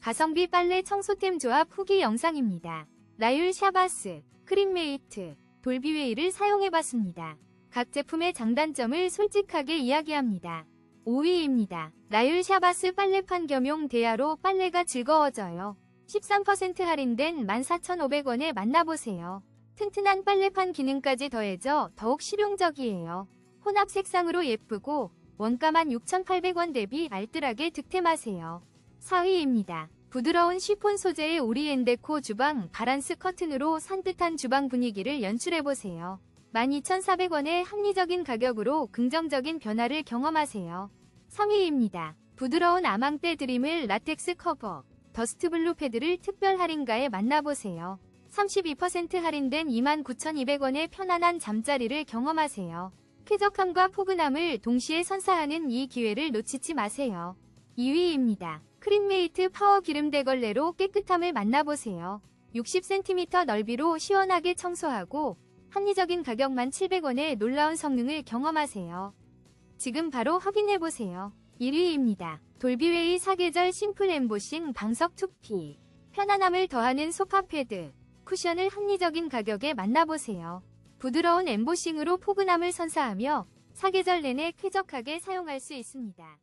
가성비 빨래 청소템 조합 후기 영상입니다. 라율 샤바스, 크림메이트, 돌비웨이를 사용해봤습니다. 각 제품의 장단점을 솔직하게 이야기합니다. 5위입니다. 라율 샤바스 빨래판 겸용 대야로 빨래가 즐거워져요. 13% 할인된 14,500원에 만나보세요. 튼튼한 빨래판 기능까지 더해져 더욱 실용적이에요. 혼합 색상으로 예쁘고 원가만 6,800원 대비 알뜰하게 득템하세요. 4위입니다. 부드러운 쉬폰 소재의 오리엔데코 주방 바란스 커튼으로 산뜻한 주방 분위기를 연출해보세요. 12,400원의 합리적인 가격으로 긍정적인 변화를 경험하세요. 3위입니다. 부드러운 아망떼 드림을 라텍스 커버, 더스트블루 패드를 특별 할인가에 만나보세요. 32% 할인된 29,200원의 편안한 잠자리를 경험하세요. 쾌적함과 포근함을 동시에 선사하는 이 기회를 놓치지 마세요. 2위입니다. 크림메이트 파워 기름 대걸레로 깨끗함을 만나보세요. 60cm 넓이로 시원하게 청소하고 합리적인 가격만 700원의 놀라운 성능을 경험하세요. 지금 바로 확인해보세요. 1위입니다. 돌비웨이 사계절 심플 엠보싱 방석 2P 편안함을 더하는 소파 패드 쿠션을 합리적인 가격에 만나보세요. 부드러운 엠보싱으로 포근함을 선사하며 사계절 내내 쾌적하게 사용할 수 있습니다.